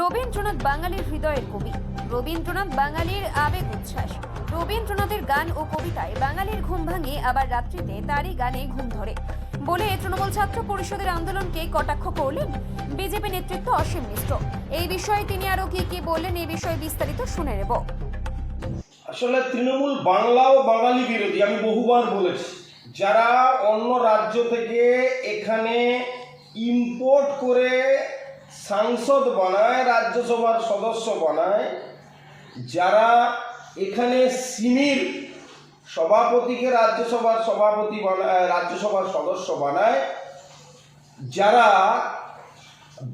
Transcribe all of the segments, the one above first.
রবীন্দ্রনাথ বাঙালির হৃদয়ের কবি। রবীন্দ্রনাথ বাঙালির আবেগ উচ্ছ্বাস। রবীন্দ্রনাথের গান ও কবিতায় বাঙালির ঘুম ভাঙে, আবার রাত্রিতে তারই গানে ঘুম ধরে। বলে তৃণমূল ছাত্র পরিষদের আন্দোলনকে কটাক্ষ করলেন বিজেপি নেতৃত্ব অসীম মিশ্র এই বিষয়ে তিনি আরও কি কি বললেন এই বিষয়ে বিস্তারিত শুনে নেব। আসলে তৃণমূল বাংলা ও বাঙালি বিরোধী, আমি বহুবার বলেছি, যারা অন্য রাজ্য থেকে এখানে ইম্পোর্ট করে সাংসদ বানায়, রাজ্যসভার সদস্য বানায়, যারা এখানে সিনির সভাপতিকে রাজ্যসভার সভাপতি বানায় রাজ্যসভার সদস্য বানায়, যারা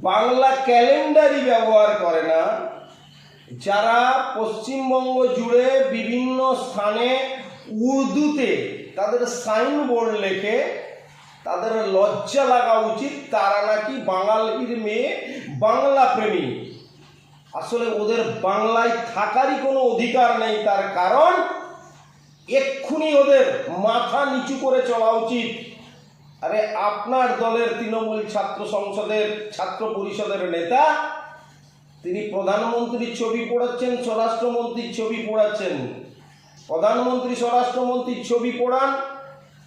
বাংলা ক্যালেন্ডারই ব্যবহার করে না, যারা পশ্চিমবঙ্গ জুড়ে বিভিন্ন স্থানে উর্দুতে তাদের সাইনবোর্ড লেখে তাদের লজ্জা লাগা উচিত, তারা নাকি বাঙালির মেয়ে, বাংলা প্রেমী। আসলে ওদের বাংলায় থাকারই কোনো অধিকার নেই, তার কারণ এক্ষুনি ওদের মাথা নিচু করে চলা উচিত। আরে আপনার দলের তৃণমূল ছাত্র সংসদের, ছাত্র পরিষদের নেতা, তিনি প্রধানমন্ত্রীর ছবি পড়াচ্ছেন, স্বরাষ্ট্রমন্ত্রীর ছবি পড়াচ্ছেন। প্রধানমন্ত্রী, স্বরাষ্ট্রমন্ত্রীর ছবি পড়ান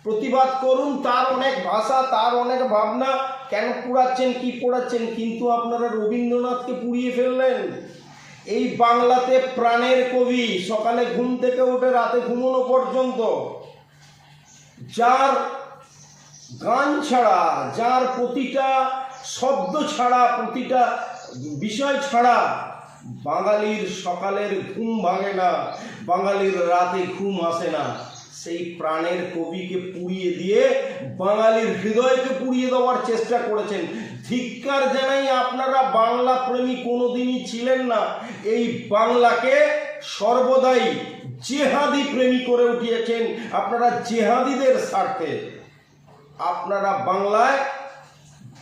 প্রতিবাদ করুন, তার অনেক ভাষা, তার অনেক ভাবনা। কেন পড়াচ্ছেন, কি পড়াচ্ছেন? কিন্তু আপনারা রবীন্দ্রনাথকে পুড়িয়ে ফেললেন। এই বাংলাতে প্রাণের কবি, সকালে ঘুম থেকে উঠে রাতে ঘুমোনো পর্যন্ত। যার গান ছাড়া, যার প্রতিটা শব্দ ছাড়া, প্রতিটা বিষয় ছাড়া বাঙালির সকালের ঘুম ভাঙে না, বাঙালির রাতে ঘুম আসে না। সেই প্রাণের কবিকে পুড়িয়ে দিয়ে বাঙালির হৃদয়কে পুড়িয়ে দেওয়ার চেষ্টা করেছেন। ধিক্কার জানাই আপনারা বাংলা প্রেমী কোনোদিনই ছিলেন না। এই বাংলাকে সর্বদাই জেহাদি প্রেমী করে উঠিয়েছেন। আপনারা জেহাদিদের স্বার্থে আপনারা বাংলায়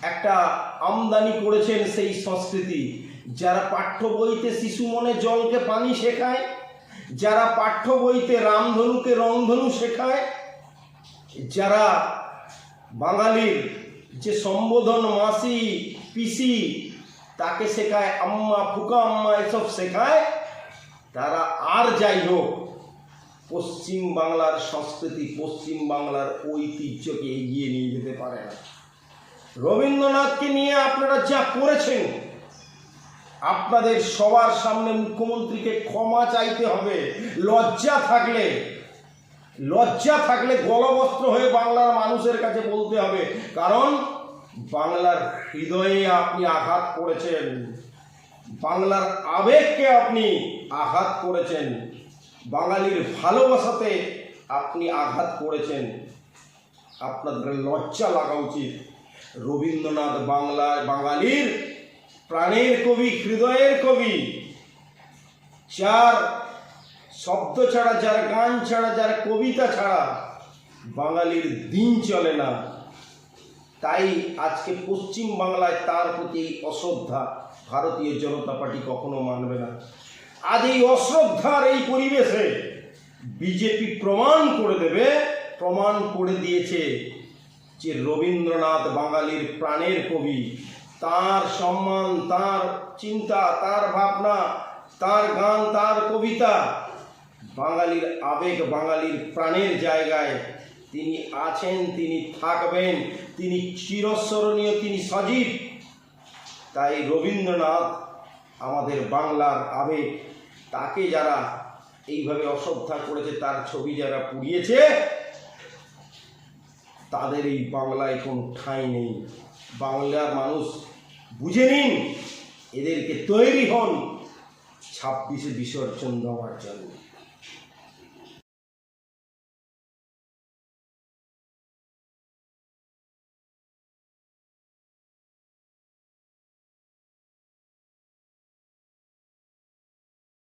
একটা আমদানি করেছেন সেই সংস্কৃতি। যারা পাঠ্য বইতে শিশু মনে জলকে পানি শেখায় যারা পাঠ্য বইতে রামধনুকে রংধনু শেখায়, যারা বাঙালির যে সম্বোধন মাসি, পিসি, তাকে শেখায় আম্মা, ফুকা আম্মা, এসব শেখায়, তারা আর যাই হোক, পশ্চিম বাংলার সংস্কৃতি, পশ্চিম বাংলার ঐতিহ্যকে এগিয়ে নিয়ে যেতে পারে না। রবীন্দ্রনাথকে নিয়ে আপনারা যা করেছেন আপনাদের সবার সামনে মুখ্যমন্ত্রীকে ক্ষমা চাইতে হবে। লজ্জা থাকলে লজ্জা থাকলে গলবস্ত্র হয়ে বাংলার মানুষের কাছে বলতে হবে, কারণ বাংলার হৃদয়ে আপনি আঘাত করেছেন। বাংলার আবেগকে আপনি আঘাত করেছেন। বাঙালির ভালোবাসাতে আপনি আঘাত করেছেন। আপনাদের লজ্জা লাগা উচিত। রবীন্দ্রনাথ বাংলায়, বাঙালির প্রাণের কবি, হৃদয়ের কবি, যার শব্দ ছাড়া, যার গান ছাড়া, যার কবিতা ছাড়া বাঙালির দিন চলে না। তাই আজকে পশ্চিম বাংলায় তার প্রতি এই অশ্রদ্ধা ভারতীয় জনতা পার্টি কখনো মানবে না। আজ এই অশ্রদ্ধার এই পরিবেশে বিজেপি প্রমাণ করে দেবে, প্রমাণ করে দিয়েছে যে রবীন্দ্রনাথ বাঙালির প্রাণের কবি তার সম্মান, তার চিন্তা, তার ভাবনা, তার গান, তার কবিতা বাঙালির আবেগ, বাঙালির প্রাণের জায়গায় তিনি আছেন, তিনি থাকবেন, তিনি চিরস্মরণীয়, তিনি সজীব। তাই রবীন্দ্রনাথ আমাদের বাংলার আবেগ, তাকে যারা এইভাবে অশ্রদ্ধা করেছে, তার ছবি যারা পুড়িয়েছে, তাদের এই বাংলায় কোনো ঠাঁই নেই। বাংলার মানুষ বুঝে নিন এদেরকে তৈরি হন ছাব্বিশে বিসর্জন দেওয়ার জন্য।